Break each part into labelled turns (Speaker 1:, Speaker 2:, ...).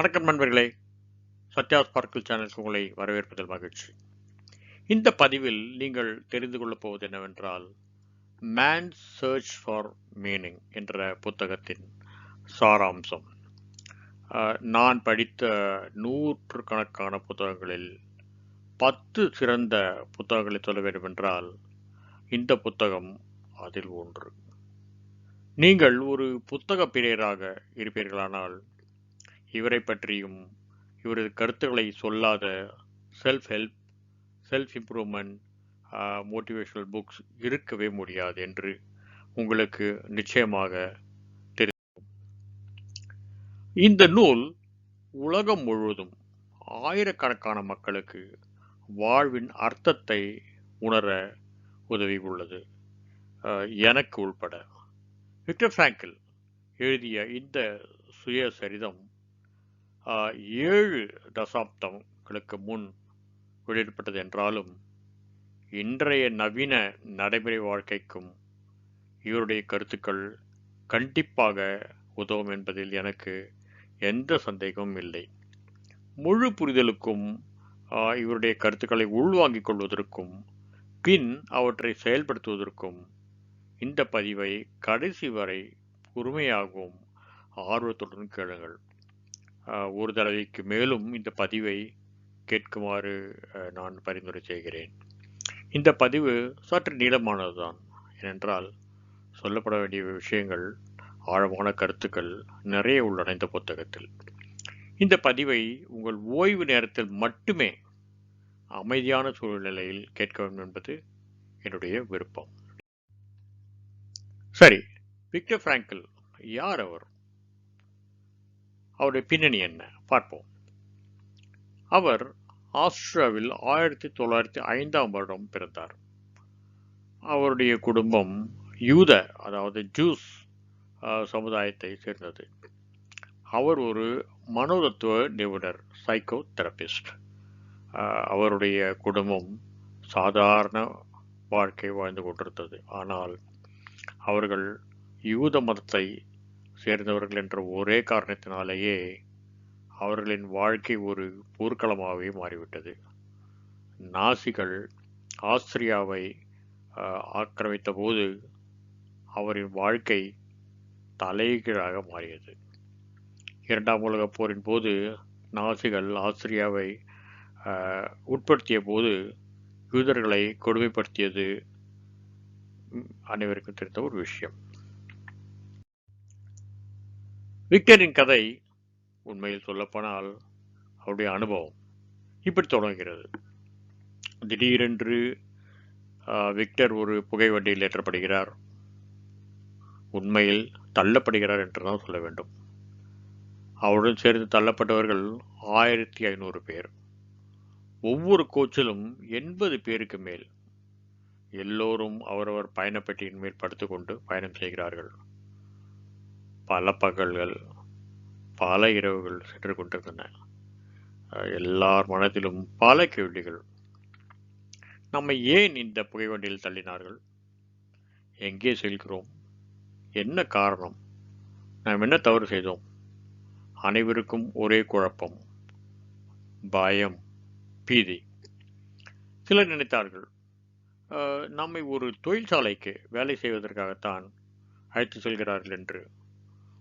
Speaker 1: வணக்கம் நண்பர்களே. சத்யா ஸ்பார்க்கிள் சேனலுக்கு உங்களை வரவேற்பதில் மகிழ்ச்சி. இந்த பதிவில் நீங்கள் தெரிந்து கொள்ளப் போவது என்னவென்றால் மேன் சர்ச் ஃபார் மீனிங் என்ற புத்தகத்தின் சாராம்சம். நான் படித்த நூற்றுக்கணக்கான புத்தகங்களில் பத்து சிறந்த புத்தகங்களை சொல்ல வேண்டுமென்றால் இந்த புத்தகம் அதில் ஒன்று. நீங்கள் ஒரு புத்தக பிரியராக இருப்பீர்களானால் இவரை பற்றியும் இவரது கருத்துக்களை சொல்லாத self help self improvement motivational books இருக்கவே முடியாது என்று உங்களுக்கு நிச்சயமாக தெரியும். இந்த நூல் உலகம் முழுவதும் ஆயிரக்கணக்கான மக்களுக்கு வாழ்வின் அர்த்தத்தை உணர உதவி உள்ளது. எனக்கு உள்பட. விக்டர் ஃப்ராங்கில் எழுதிய இந்த சுயசரிதம் ஏழு தசாப்தங்களுக்கு முன் வெளியிடப்பட்டது என்றாலும் இன்றைய நவீன நடைமுறை வாழ்க்கைக்கும் இவருடைய கருத்துக்கள் கண்டிப்பாக உதவும் என்பதில் எனக்கு எந்த சந்தேகமும் இல்லை. முழு புரிதலுக்கும் இவருடைய கருத்துக்களை உள்வாங்கிக் கொள்வதற்கும் பின் அவற்றை செயல்படுத்துவதற்கும் இந்த பதிவை கடைசி வரை பொறுமையாகவும் ஆர்வத்துடன் கேளுங்கள். ஒரு தடவைக்கு மேலும் இந்த பதிவை கேட்குமாறு நான் பரிந்துரை செய்கிறேன். இந்த பதிவு சற்று நீளமானதுதான். ஏனென்றால் சொல்லப்பட வேண்டிய விஷயங்கள் ஆழமான கருத்துக்கள் நிறைய உள்ளன இந்த புத்தகத்தில். இந்த பதிவை உங்கள் ஓய்வு நேரத்தில் மட்டுமே அமைதியான சூழ்நிலையில் கேட்க வேண்டும் என்பது என்னுடைய விருப்பம். சரி விக்டர் பிராங்கிள் யார் அவர்? அவருடைய பின்னணி என்ன? பார்ப்போம். அவர் ஆஸ்திரியாவில் ஆயிரத்தி தொள்ளாயிரத்தி ஐந்தாம் வருடம் பிறந்தார். அவருடைய குடும்பம் யூத அதாவது ஜூஸ் சமுதாயத்தை சேர்ந்தது. அவர் ஒரு மனோதத்துவ நிபுணர் சைக்கோ தெரபிஸ்ட் அவருடைய குடும்பம் சாதாரண வாழ்க்கை வாழ்ந்து கொண்டிருந்தது. ஆனால் அவர்கள் யூத மதத்தை சேர்ந்தவர்கள் என்ற ஒரே காரணத்தினாலேயே அவர்களின் வாழ்க்கை ஒரு போர்க்களமாகவே மாறிவிட்டது. நாசிகள் ஆஸ்திரியாவை ஆக்கிரமித்த போது அவரின் வாழ்க்கை தலைகீழாக மாறியது. இரண்டாம் உலகப் போரின் போது நாசிகள் ஆஸ்திரியாவை உட்படுத்திய போது யூதர்களை கொடுமைப்படுத்தியது அனைவருக்கும் தெரிந்த ஒரு விஷயம். விக்டரின் கதை உண்மையில் சொல்லப்போனால் அவருடைய அனுபவம் இப்படி தொடங்குகிறது. திடீரென்று விக்டர் ஒரு புகை வண்டியில் ஏற்றப்படுகிறார். உண்மையில் தள்ளப்படுகிறார் என்று தான் சொல்ல வேண்டும். அவருடன் சேர்ந்து தள்ளப்பட்டவர்கள் ஆயிரத்தி ஐநூறு பேர். ஒவ்வொரு கோச்சிலும் எண்பது பேருக்கு மேல் எல்லோரும் அவரவர் பயணப்பட்டியின் மேல் படுத்துக்கொண்டு பயணம் செய்கிறார்கள். பல பகல்கள் பல இரவுகள் சென்று கொண்டிருந்தன எல்லார் மனதிலும் பல கேள்விகள். நம்மை ஏன் இந்த புகைவண்டியில் தள்ளினார்கள்? எங்கே செல்கிறோம்? என்ன காரணம்? நாம் என்ன தவறு செய்தோம்? அனைவருக்கும் ஒரே குழப்பம் பயம் பீதி. சிலர் நினைத்தார்கள் நம்மை ஒரு தொழிற்சாலைக்கு வேலை செய்வதற்காகத்தான் அழைத்து செல்கிறார்கள் என்று.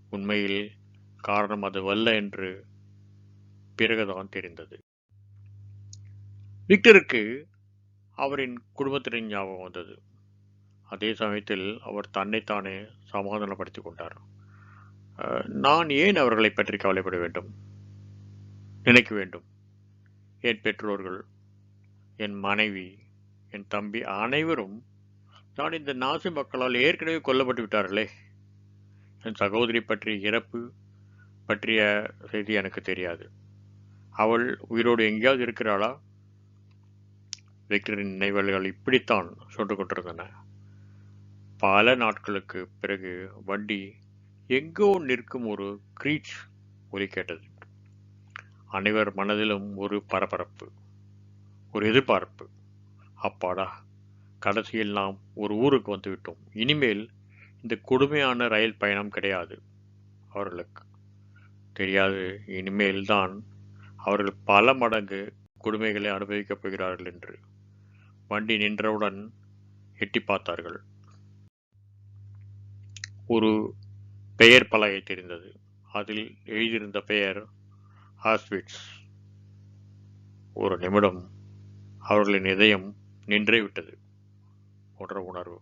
Speaker 1: உண்மையில் காரணம் அதுவல்ல என்று பிறகுதான் தெரிந்தது. விக்டருக்கு அவரின் குடும்பத்தினரின் ஞாபகம் வந்தது. அதே சமயத்தில் அவர் தன்னைத்தானே சமாதானப்படுத்திக் கொண்டார். நான் ஏன் அவர்களை பற்றி கவலைப்பட வேண்டும்? நினைக்க வேண்டும். என் பெற்றோர்கள் என் மனைவி என் தம்பி அனைவரும் நான் இந்த நாசி மக்களால் ஏற்கனவே கொல்லப்பட்டு விட்டார்களே. என் சகோதரி பற்றிய இறப்பு பற்றிய செய்தி எனக்கு தெரியாது. அவள் உயிரோடு எங்கேயாவது இருக்கிறாளா? விக்டரின் நினைவல்கள் இப்படித்தான் சுட்டு கொண்டிருந்தன. பல நாட்களுக்கு பிறகு வண்டி எங்கோ நிற்கும் ஒரு கிரீச் ஒலி கேட்டது. அனைவர் மனதிலும் ஒரு பரபரப்பு ஒரு எதிர்பார்ப்பு. அப்பாடா கடைசியில் நாம் ஒரு ஊருக்கு வந்துவிட்டோம். இனிமேல் இந்த கொடுமையான ரயில் பயணம் கிடையாது. அவர்களுக்கு தெரியாது. இனிமேல்தான் அவர்கள் பல மடங்கு கொடுமைகளை அனுபவிக்கப் போகிறார்கள் என்று வண்டி நின்றவுடன் எட்டி பார்த்தார்கள். ஒரு பெயர் பலகை தெரிந்தது. அதில் எழுதியிருந்த பெயர் ஆஸ்விட்ஸ். ஒரு நிமிடம் அவர்களின் இதயம் நின்றே விட்டது போன்ற உணர்வு.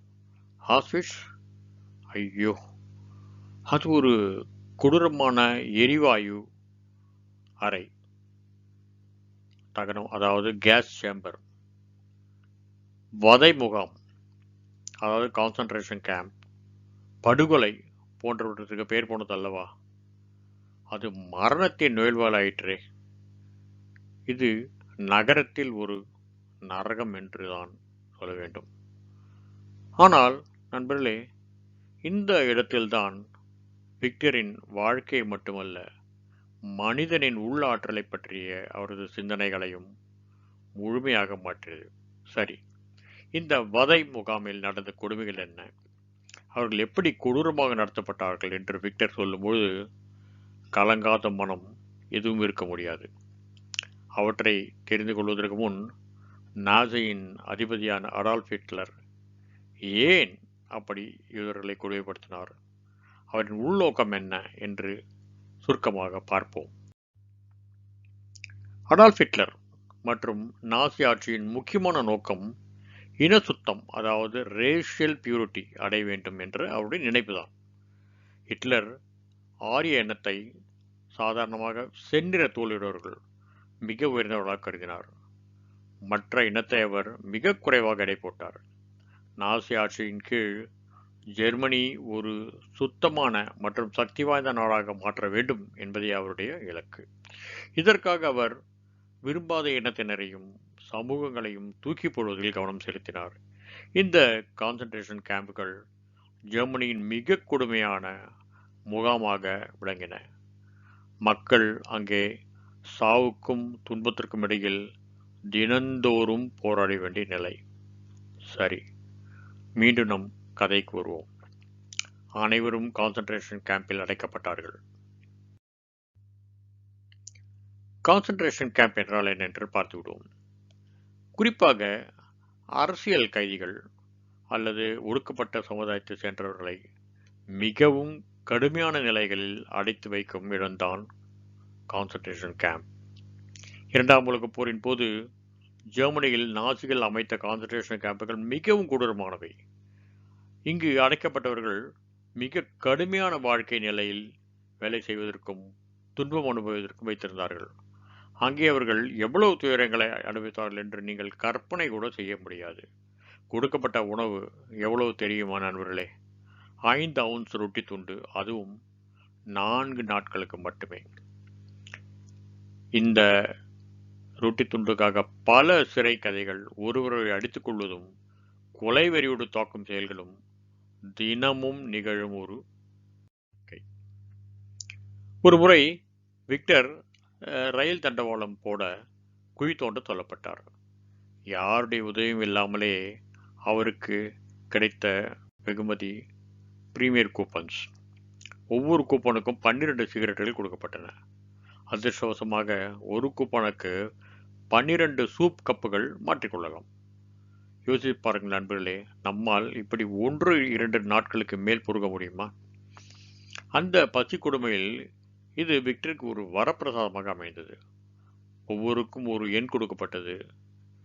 Speaker 1: ஹாஸ்விட்ஸ் ஐயோ. அது ஒரு கொடூரமான எரிவாயு அறை. தகனம் அதாவது கேஸ் சேம்பர் வதை முகாம் அதாவது கான்சன்ட்ரேஷன் கேம்ப் படுகொலை போன்றவற்றுக்கு பேர் போனது அல்லவா? அது மரணத்தின் நுழைவாளாயிற்றே இது நகரத்தில் ஒரு நரகம் என்று தான் சொல்ல வேண்டும். ஆனால் நண்பர்களே இந்த இடத்தில்தான் விக்டரின் வாழ்க்கை மட்டுமல்ல மனிதனின் உள்ளாற்றலை பற்றிய அவரது சிந்தனைகளையும் முழுமையாக மாற்றியது. சரி இந்த வதை முகாமில் நடந்த கொடுமைகள் என்ன? அவர்கள் எப்படி கொடூரமாக நடத்தப்பட்டார்கள் என்று விக்டர் சொல்லும்போது கலங்காத மனம் எதுவும் இருக்க முடியாது. அவற்றை தெரிந்து கொள்வதற்கு முன் நாசியின் அதிபதியான அடால்ஃப் ஹிட்லர் ஏன் அப்படி யூதர்களை கொடுமைப்படுத்தினார் அவரின் உள்நோக்கம் என்ன என்று சுருக்கமாக பார்ப்போம். அடால்ஃப் ஹிட்லர் மற்றும் நாசி ஆட்சியின் முக்கியமான நோக்கம் இன சுத்தம் அதாவது ரேஷியல் பியூரிட்டி அடைய வேண்டும் என்று அவருடைய நினைப்புதான். ஹிட்லர் ஆரிய எண்ணத்தை சாதாரணமாக செந்நிற தோலிடுவர்கள் மிக உயர்ந்தவர்களாக கருதினார். மற்ற இனத்தை அவர் மிக குறைவாக எடை போட்டார். நாசி ஆட்சியின் கீழ் ஜெர்மனி ஒரு சுத்தமான மற்றும் சக்தி வாய்ந்த நாடாக மாற்ற வேண்டும் என்பதே அவருடைய இலக்கு. இதற்காக அவர் விரும்பாத இனத்தினரையும் சமூகங்களையும் தூக்கி போடுவதில் கவனம் செலுத்தினார். இந்த கான்சன்ட்ரேஷன் கேம்புகள் ஜெர்மனியின் மிக கொடுமையான முகாமாக விளங்கின. மக்கள் அங்கே சாவுக்கும் துன்பத்திற்கும் இடையில் தினந்தோறும் போராட வேண்டிய நிலை. சரி. மீண்டும் நம் கதை கூறுவோம். அனைவரும் கான்சன்ட்ரேஷன் கேம்பில் அடைக்கப்பட்டார்கள். கான்சன்ட்ரேஷன் கேம்ப் என்றால் என்ன என்று பார்த்து விடுவோம் குறிப்பாக அரசியல் கைதிகள் அல்லது ஒடுக்கப்பட்ட சமுதாயத்தை சேர்ந்தவர்களை மிகவும் கடுமையான நிலைகளில் அடைத்து வைக்கும் இடம்தான் கான்சன்ட்ரேஷன் கேம்ப் இரண்டாம் உலகப் போரின் போது ஜெர்மனியில் நாசிகள் அமைத்த கான்சன்ட்ரேஷன் கேம்புகள் மிகவும் கொடூரமானவை. இங்கு அடைக்கப்பட்டவர்கள் மிக கடுமையான வாழ்க்கை நிலையில் வேலை செய்வதற்கும் துன்பம் அனுபவிப்பதற்கும் வைத்திருந்தார்கள். அங்கே அவர்கள் எவ்வளவு துயரங்களை அனுபவித்தார்கள் என்று நீங்கள் கற்பனை கூட செய்ய முடியாது. கொடுக்கப்பட்ட உணவு எவ்வளவு தெரியுமா நண்பர்களே? ஐந்து அவுன்ஸ் ரொட்டி துண்டு அதுவும் நான்கு நாட்களுக்கு மட்டுமே. இந்த ரொட்டி துண்டுக்காக பல சிறை கதைகள் ஒருவரை அடித்துக் கொள்வதும் கொலை வெறியோடு தாக்கும் செயல்களும் தினமும் நிகழும் ஒரு ஒரு முறை விக்டர் ரயில் தண்டவாளம் போட குழி தோண்ட சொல்லப்பட்டார். யாருடைய உதவியும் இல்லாமலே அவருக்கு கிடைத்த வெகுமதி பிரீமியர் கூப்பன்ஸ் ஒவ்வொரு கூப்பனுக்கும் பன்னிரெண்டு சிகரெட்டுகள் கொடுக்கப்பட்டன. அதிர்ஷ்டவசமாக ஒரு கூப்பனுக்கு பன்னிரண்டு சூப் கப்புகள் மாற்றிக்கொள்ளலாம் யோசித்து பாருங்கள் நண்பர்களே நம்மால் இப்படி ஒன்று இரண்டு நாட்களுக்கு மேல் பொறுக்க முடியுமா? அந்த பசி கொடுமையில் இது விக்டருக்கு ஒரு வரப்பிரசாதமாக அமைந்தது. ஒவ்வொருக்கும் ஒரு எண் கொடுக்கப்பட்டது.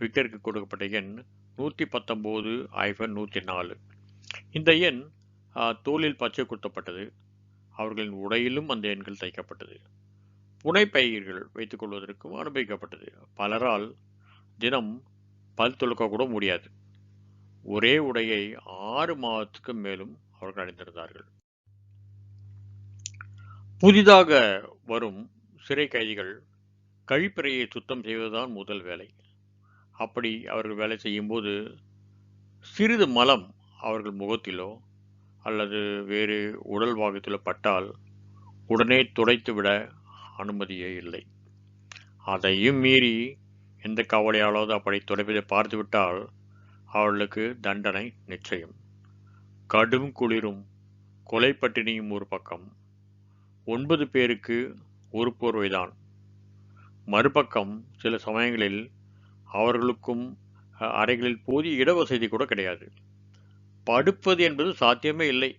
Speaker 1: விக்டருக்கு கொடுக்கப்பட்ட எண் நூற்றி பத்தொம்போது ஐஃபன் நூற்றி நாலு இந்த எண் தோலில் பச்சை குத்தப்பட்டது. அவர்களின் உடையிலும் அந்த எண்கள் தைக்கப்பட்டது. புனைப்பயிர்கள் வைத்துக் கொள்வதற்கும் அனுபவிக்கப்பட்டது பலரால் தினம் பல் துளக்க கூட முடியாது. ஒரே உடையை ஆறு மாதத்துக்கு மேலும் அவர்கள் அணிந்திருந்தார்கள். புதிதாக வரும் சிறை கைதிகள் கழிப்பறையை சுத்தம் செய்வதுதான் முதல் வேலை. அப்படி அவர்கள் வேலை செய்யும்போது சிறிது மலம் அவர்கள் முகத்திலோ அல்லது வேறு உடல் பாகத்திலோ பட்டால் உடனே துடைத்துவிட அனுமதியே இல்லை. அதையும் மீறி எந்த கவலையாலாவது அப்படி துடைப்பதை பார்த்துவிட்டால் அவர்களுக்கு தண்டனை நிச்சயம். கடும் குளிரும் கொலை பட்டினியும் ஒரு பக்கம். ஒன்பது பேருக்கு ஒரு போர்வைதான். மறுபக்கம் சில சமயங்களில் அவர்களுக்கும் அறைகளில் போதிய இடவசதி கூட கிடையாது. படுப்பது என்பது சாத்தியமே இல்லை.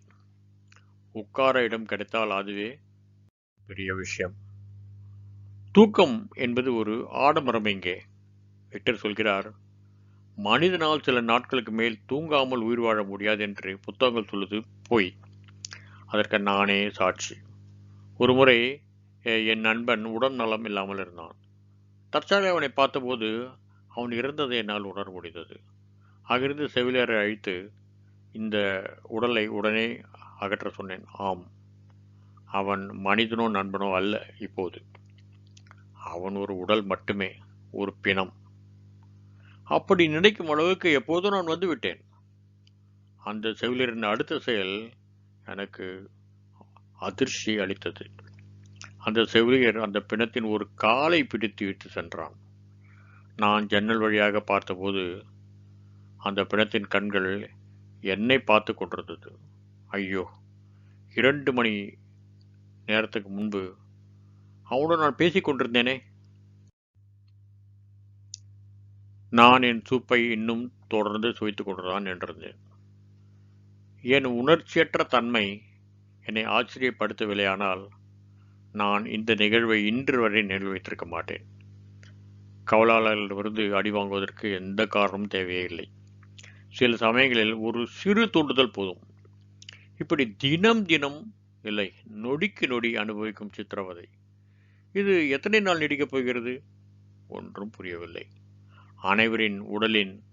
Speaker 1: உட்கார இடம் கிடைத்தால் அதுவே பெரிய விஷயம். தூக்கம் என்பது ஒரு ஆடம்பரம் இங்கே. விக்டர் சொல்கிறார் மனிதனால் சில நாட்களுக்கு மேல் தூங்காமல் உயிர் வாழ முடியாது என்று புத்தகங்கள் சொல்லுது. பொய். அதற்கு நானே சாட்சி. ஒருமுறை முறை என் நண்பன் உடல் நலம் இல்லாமல் இருந்தான். தற்சாலை அவனை பார்த்தபோது அவன் இறந்ததை என்னால் உணர முடிந்தது. அங்கிருந்து செவிலியரை அழைத்து இந்த உடலை உடனே அகற்ற சொன்னேன். ஆம். அவன் மனிதனோ நண்பனோ அல்ல இப்போது. அவன் ஒரு உடல் மட்டுமே ஒரு பிணம். அப்படி நினைக்கும் அளவுக்கு எப்போதும் நான் வந்து விட்டேன். அந்த செவிலியரின் அடுத்த செயல் எனக்கு அதிர்ச்சி அளித்தது. அந்த செவிலியர் அந்த பிணத்தின் ஒரு காலை பிடித்து விட்டு சென்றான். நான் ஜன்னல் வழியாக பார்த்தபோது அந்த பிணத்தின் கண்கள் என்னை பார்த்து கொண்டிருந்தது. ஐயோ இரண்டு மணி நேரத்துக்கு முன்பு அவனோட நான் பேசிக்கொண்டிருந்தேனே கொண்டிருந்தேனே நான் என் சூப்பை இன்னும் தொடர்ந்து சுவைத்துக் கொண்டுதான் நின்றிருந்தேன் என் உணர்ச்சியற்ற தன்மை என்னை ஆச்சரியப்படுத்தவில்லையானால் நான் இந்த நிகழ்வை இன்று வரை நினைவு வைத்திருக்க மாட்டேன். கவலாளர்களிடமிருந்து அடி வாங்குவதற்கு எந்த காரணமும் தேவையே இல்லை. சில சமயங்களில் ஒரு சிறு தூண்டுதல் போதும். இப்படி தினம் தினம் இல்லை நொடிக்கு நொடி அனுபவிக்கும் சித்திரவதை. இது எத்தனை நாள் நீடிக்கப் போகிறது? ஒன்றும் புரியவில்லை. அனைவரின் உடலின்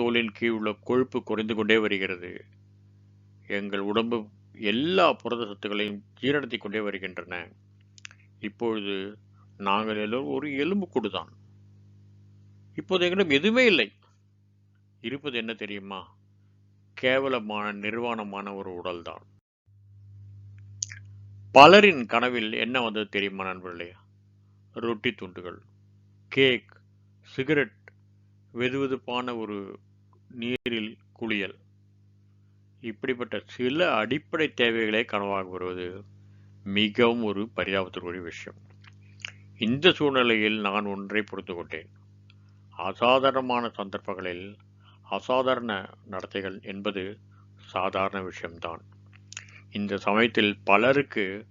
Speaker 1: தோலின் கீழ் உள்ள கொழுப்பு குறைந்து கொண்டே வருகிறது. எங்கள் உடம்பு எல்லா புரத சத்துக்களையும் ஜீரணித்துக் கொண்டே வருகின்றன. இப்பொழுது நாங்கள் எல்லோரும் ஒரு எலும்பு தான் இப்போது எங்களிடம் எதுவுமே இல்லை. இருப்பது என்ன தெரியுமா? கேவலமான நிர்வாணமான ஒரு உடல்தான். பலரின் கனவில் என்ன வந்தது தெரியுமா நண்பர்களே? ரொட்டி துண்டுகள் கேக் சிகரெட் வெதுவெதுப்பான ஒரு நீரில் குளியல். இப்படிப்பட்ட சில அடிப்படை தேவைகளே கனவாக வருவது மிகவும் ஒரு பரிதாபத்திற்குரிய விஷயம். இந்த சூழ்நிலையில் நான் ஒன்றை புரிந்து கொண்டேன். அசாதாரணமான சந்தர்ப்பங்களில் அசாதாரண நடத்தைகள் என்பது சாதாரண விஷயம்தான். இந்த சமயத்தில் பலருக்கு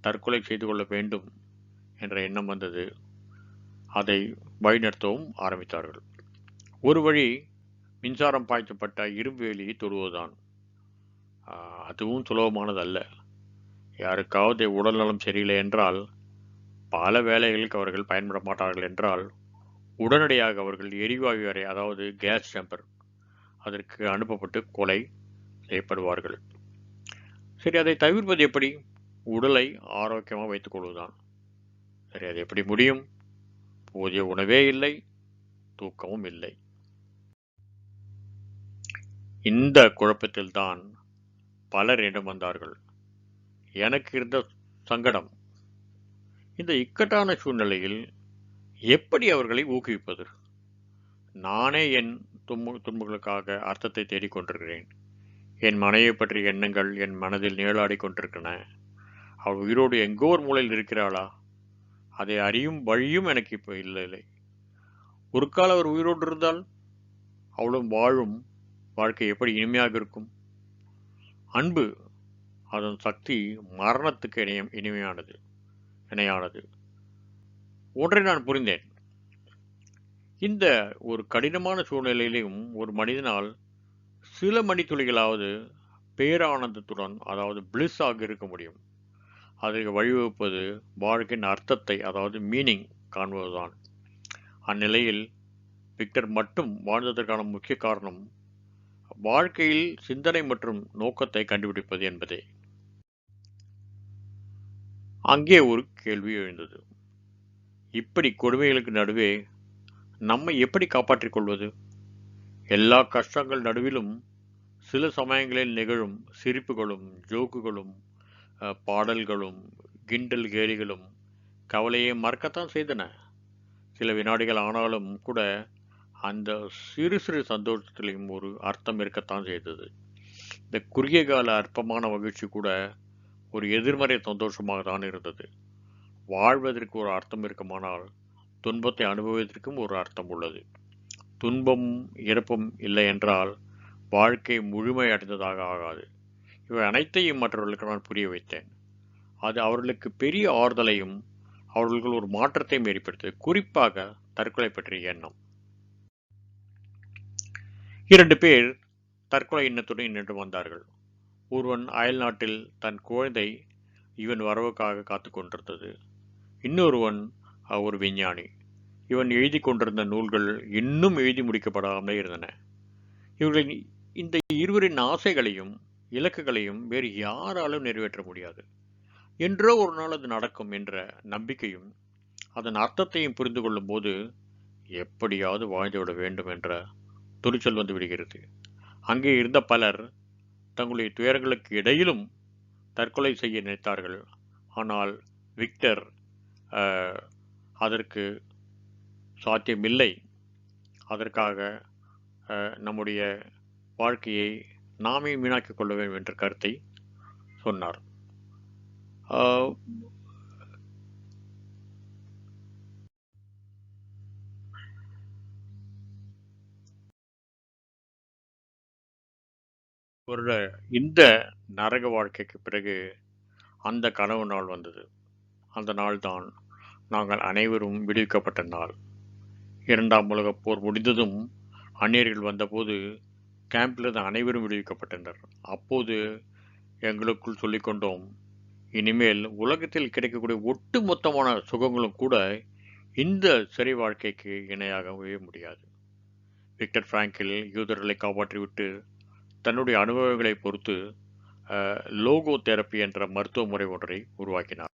Speaker 1: தற்கொலை செய்து கொள்ள வேண்டும் என்ற எண்ணம் வந்தது. அதை வழிநடத்தவும் ஆரம்பித்தார்கள். ஒரு வழி மின்சாரம் பாய்ச்சப்பட்ட இரும்பு வேலியை தொடுவதுதான். ஆஹ், அதுவும் சுலபமானதல்ல. யாருக்காவது உடல்நலம் சரியில்லை என்றால் பல வேலைகளுக்கு அவர்கள் பயன்பட மாட்டார்கள் என்றால் உடனடியாக அவர்கள் எரிவாயு அறை அதாவது கேஸ் சேம்பர் அதற்கு அனுப்பப்பட்டு கொலை செய்யப்படுவார்கள். சரி அதை தவிர்ப்பது எப்படி? உடலை ஆரோக்கியமாக வைத்துக் கொள்வதுதான். சரி அது எப்படி முடியும்? போதிய உணவே இல்லை தூக்கமும் இல்லை. இந்த குழப்பத்தில்தான் பலர் இடம் வந்தார்கள். எனக்கு இருந்த சங்கடம். இந்த இக்கட்டான சூழ்நிலையில் எப்படி அவர்களை ஊக்குவிப்பது? நானே என் துன்பு துன்புகளுக்காக அர்த்தத்தை தேடிக்கொண்டிருக்கிறேன் என் மனையை பற்றிய எண்ணங்கள் என் மனதில் நிழலாடி கொண்டிருக்கின்றன. அவள் உயிரோடு எங்கோ ஒரு மூலையில் இருக்கிறாளா? அதை அறியும் வழியும் எனக்கு இப்போ இல்லை இல்லை ஒரு கால அவர் உயிரோடு இருந்தால் அவளும் வாழும் வாழ்க்கை எப்படி இனிமையாக இருக்கும்? அன்பு அதன் சக்தி மரணத்துக்கு இணையம் இனிமையானது இணையானது. ஒன்றை நான் புரிந்தேன். இந்த ஒரு கடினமான சூழ்நிலையிலும் ஒரு மனிதனால் சில மணித்துளிகளாவது பேரானந்தத்துடன் அதாவது bliss ஆக இருக்க முடியும். அதற்கு வழிவகுப்பது வாழ்க்கையின் அர்த்தத்தை அதாவது மீனிங் காண்பதுதான். அந்நிலையில் விக்டர் மட்டும் வாழ்ந்ததற்கான முக்கிய காரணம் வாழ்க்கையில் சிந்தனை மற்றும் நோக்கத்தை கண்டுபிடிப்பது என்பதே. அங்கே ஒரு கேள்வி எழுந்தது. இப்படி கொடுமைகளுக்கு நடுவே நம்மை எப்படி காப்பாற்றிக் கொள்வது? எல்லா கஷ்டங்கள் நடுவிலும் சில சமயங்களில் நிகழும் சிரிப்புகளும் ஜோக்குகளும் பாடல்களும் கிண்டல் கேலிகளும் கவலையை மறக்கத்தான் செய்தன. சில வினாடிகள் ஆனாலும் கூட அந்த சிறு சிறு சந்தோஷத்திலையும் ஒரு அர்த்தம் இருக்கத்தான் செய்தது. இந்த குறுகிய கால அற்பமான மகிழ்ச்சி கூட ஒரு எதிர்மறை சந்தோஷமாக தான் இருந்தது. வாழ்வதற்கு ஒரு அர்த்தம் இருக்குமானால் துன்பத்தை அனுபவிப்பதற்கும் ஒரு அர்த்தம் உள்ளது. துன்பம் இறப்பும் இல்லை என்றால் வாழ்க்கை முழுமை அடைந்ததாக ஆகாது. இவை அனைத்தையும் மற்றவர்களுக்கு நான் புரிய வைத்தேன். அது அவர்களுக்கு பெரிய ஆறுதலையும் அவர்களுக்கு ஒரு மாற்றத்தையும் ஏற்படுத்தது குறிப்பாக தற்கொலை பற்றிய எண்ணம். இரண்டு பேர் தற்கொலை எண்ணத்துடன் நின்று வந்தார்கள். ஒருவன் அயல் நாட்டில் தன் குழந்தை இவன் வரவுக்காக காத்து கொண்டிருந்தது. இன்னொருவன் அவர் ஒரு விஞ்ஞானி. இவன் எழுதி கொண்டிருந்த நூல்கள் இன்னும் எழுதி முடிக்கப்படாமலே இருந்தன. இவர்களின் இந்த இருவரின் ஆசைகளையும் இலக்குகளையும் வேறு யாராலும் நிறைவேற்ற முடியாது. என்றோ ஒரு நாள் அது நடக்கும் என்ற நம்பிக்கையும் அதன் அர்த்தத்தையும் புரிந்து கொள்ளும் போது எப்படியாவது வாழ்ந்துவிட வேண்டும் என்ற துணிச்சல் வந்து விடுகிறது. அங்கே இருந்த பலர் தங்களுடைய துயரங்களுக்கு இடையிலும் தற்கொலை செய்ய நினைத்தார்கள். ஆனால் விக்டர் அதற்கு சாத்தியமில்லை. அதற்காக நம்முடைய வாழ்க்கையை நாமே வீணாக்கிக் கொள்ள வேண்டும் என்ற கருத்தை சொன்னார். ஒரு இந்த நரக வாழ்க்கைக்கு பிறகு அந்த கனவு நாள் வந்தது. அந்த நாள்தான் நாங்கள் அனைவரும் விடுவிக்கப்பட்ட நாள். இரண்டாம் உலகப் போர் முடிந்ததும் அந்நியர்கள் வந்தபோது கேம்பிலிருந்து அனைவரும் விடுவிக்கப்பட்டனர். அப்போது எங்களுக்குள் சொல்லிக்கொண்டோம் இனிமேல் உலகத்தில் கிடைக்கக்கூடிய ஒட்டுமொத்தமான சுகங்களும் கூட இந்த சிறை வாழ்க்கைக்கு இணையாகவே முடியாது. விக்டர் பிராங்கில் யூதர்களை காப்பாற்றிவிட்டு தன்னுடைய அனுபவங்களை பொறுத்து லோகோ தெரப்பி என்ற மருத்துவ முறை ஒன்றை உருவாக்கினார்.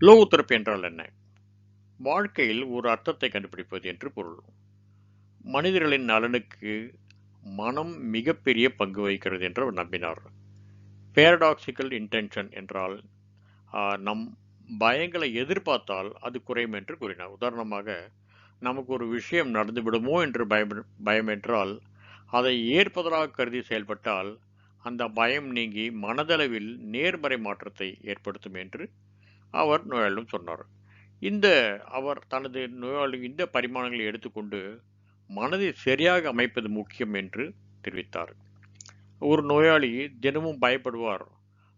Speaker 1: லோகோ தெரப்பி என்றால் என்ன? வாழ்க்கையில் ஒரு அர்த்தத்தை கண்டுபிடிப்பது என்று பொருள். மனிதர்களின் நலனுக்கு மனம் மிகப்பெரிய பங்கு வகிக்கிறது என்று அவர் நம்பினார். பேரடாக்சிக்கல் இன்டென்ஷன் என்றால் நம் பயங்களை எதிர்பார்த்தால் அது குறையும் என்று கூறினார். உதாரணமாக நமக்கு ஒரு விஷயம் நடந்துவிடுமோ என்று பயம் பயம் என்றால் அதை ஏற்பதாக கருதி செயல்பட்டால் அந்த பயம் நீங்கி மனதளவில் நேர்மறை மாற்றத்தை ஏற்படுத்தும் என்று அவர் நோயாளியும் சொன்னார். இந்த அவர் தனது நோயாளி இந்த பரிமாணங்களை எடுத்துக்கொண்டு மனதை சரியாக அமைப்பது முக்கியம் என்று தெரிவித்தார். ஒரு நோயாளி தினமும் பயப்படுவார்.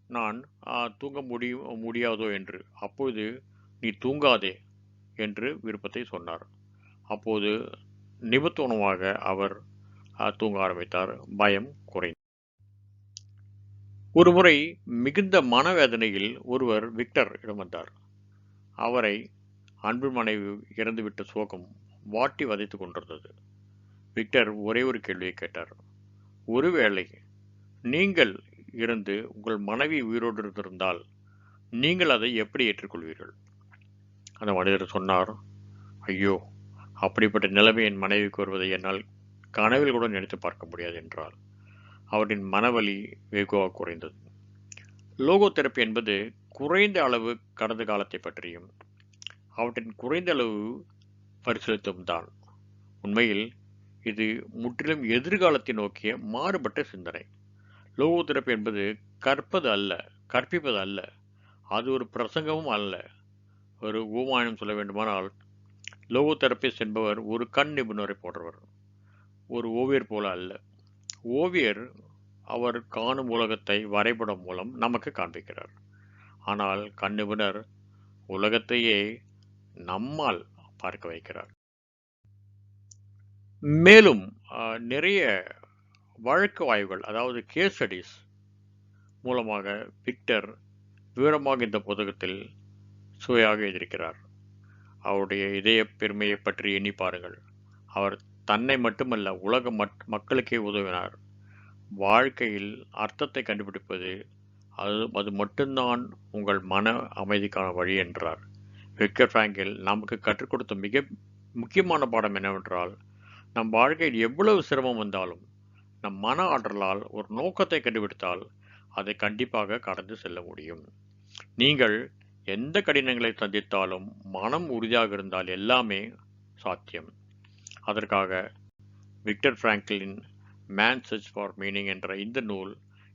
Speaker 1: நான் தூங்க முடியும் முடியாதோ என்று. அப்பொழுது நீ தூங்காதே என்று விருப்பத்தை சொன்னார். அப்போது நிபுத்துவமாக அவர் தூங்க ஆரம்பித்தார் பயம் குறைந்தது. ஒருமுறை மிகுந்த மனவேதனையில் ஒருவர் விக்டர் இடம் வந்தார். அவரை அன்பு மனைவி இறந்துவிட்ட சோகம் வாட்டி வதைத்துக் கொண்டிருந்தது. விக்டர் ஒரே ஒரு கேள்வியை கேட்டார். ஒருவேளை நீங்கள் இருந்து உங்கள் மனைவி உயிரோடு இருந்திருந்தால் நீங்கள் அதை எப்படி ஏற்றுக்கொள்வீர்கள்? அந்த மனிதர் சொன்னார் ஐயோ அப்படிப்பட்ட நிலைமை என் மனைவிக்கு வருவதை என்னால் கனவில் கூட நினைத்து பார்க்க முடியாது என்றால் அவரின் மனவலி வெகுவாக குறைந்தது. லோகோ தெரப்பி என்பது குறைந்த அளவு கடந்த காலத்தை பற்றியும் அவற்றின் குறைந்த அளவு பரிசீலித்தும் தான். உண்மையில் இது முற்றிலும் எதிர்காலத்தை நோக்கிய மாறுபட்ட சிந்தனை. லோகோ தெரப்பி என்பது கற்பது அல்ல கற்பிப்பது அல்ல அது ஒரு பிரசங்கமும் அல்ல. ஒரு ஊமாயனம் சொல்ல வேண்டுமானால் லோகோ தெரபிஸ்ட் என்பவர் ஒரு கண் நிபுணரை போன்றவர். ஒரு ஓவியர் போல அல்ல. ஓவியர் அவர் காணும் உலகத்தை வரைபடம் மூலம் நமக்கு காண்பிக்கிறார். ஆனால் கண்ணுபுணர் உலகத்தையே நம்மால் பார்க்க வைக்கிறார். மேலும் நிறைய வழக்கு ஆய்வுகள் அதாவது கேஸ் ஸ்டடிஸ் மூலமாக விக்டர் விவரமாக இந்த புத்தகத்தில் சுவையாக எழுதியிருக்கிறார். அவருடைய இதய பெருமையை பற்றி எண்ணி பாருங்கள். அவர் தன்னை மட்டுமல்ல உலக மட் மக்களுக்கே உதவினார். வாழ்க்கையில் அர்த்தத்தை கண்டுபிடிப்பது அது அது மட்டும்தான் உங்கள் மன அமைதிக்கான வழி என்றார். விக்டர் பிராங்கில் நமக்கு கற்றுக் கொடுத்த மிக முக்கியமான பாடம் என்னவென்றால் நம் வாழ்க்கையில் எவ்வளவு சிரமம் வந்தாலும் நம் மன ஆற்றலால் ஒரு நோக்கத்தை கண்டுபிடித்தால் அதை கண்டிப்பாக கடந்து செல்ல முடியும். நீங்கள் எந்த கடினங்களை சந்தித்தாலும் மனம் உறுதியாக இருந்தால் எல்லாமே சாத்தியம். அதற்காக Viktor Franklin man search for meaning என்ற இந்த நூல்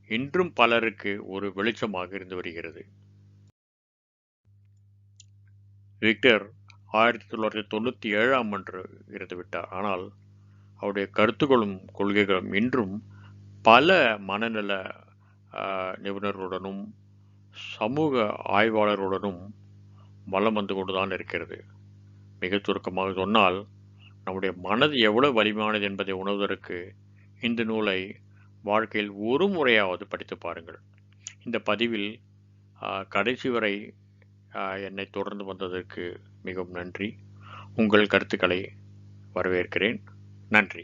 Speaker 1: இன்றும் பலருக்கு ஒரு வெளிச்சமாக இருந்து வருகிறது. விக்டர் ஆயிரத்தி தொள்ளாயிரத்தி தொண்ணூற்றி ஏழாம் அன்று இறந்துவிட்டார் ஆனால் அவருடைய கருத்துக்களும் கொள்கைகளும் இன்றும் பல மனநல நிபுணர்களுடனும் சமூக ஆய்வாளர்களுடனும் வலம் வந்து கொண்டுதான் இருக்கிறது. மிக சுருக்கமாக சொன்னால் நம்முடைய மனது எவ்வளவு வலிமையானது என்பதை உணர்வதற்கு இந்த நூலை வாழ்க்கையில் ஒரு முறையாவது படித்து பாருங்கள். இந்த பதிவில் கடைசி வரை என்னை தொடர்ந்து வந்ததற்கு மிகவும் நன்றி. உங்கள் கருத்துக்களை வரவேற்கிறேன். நன்றி.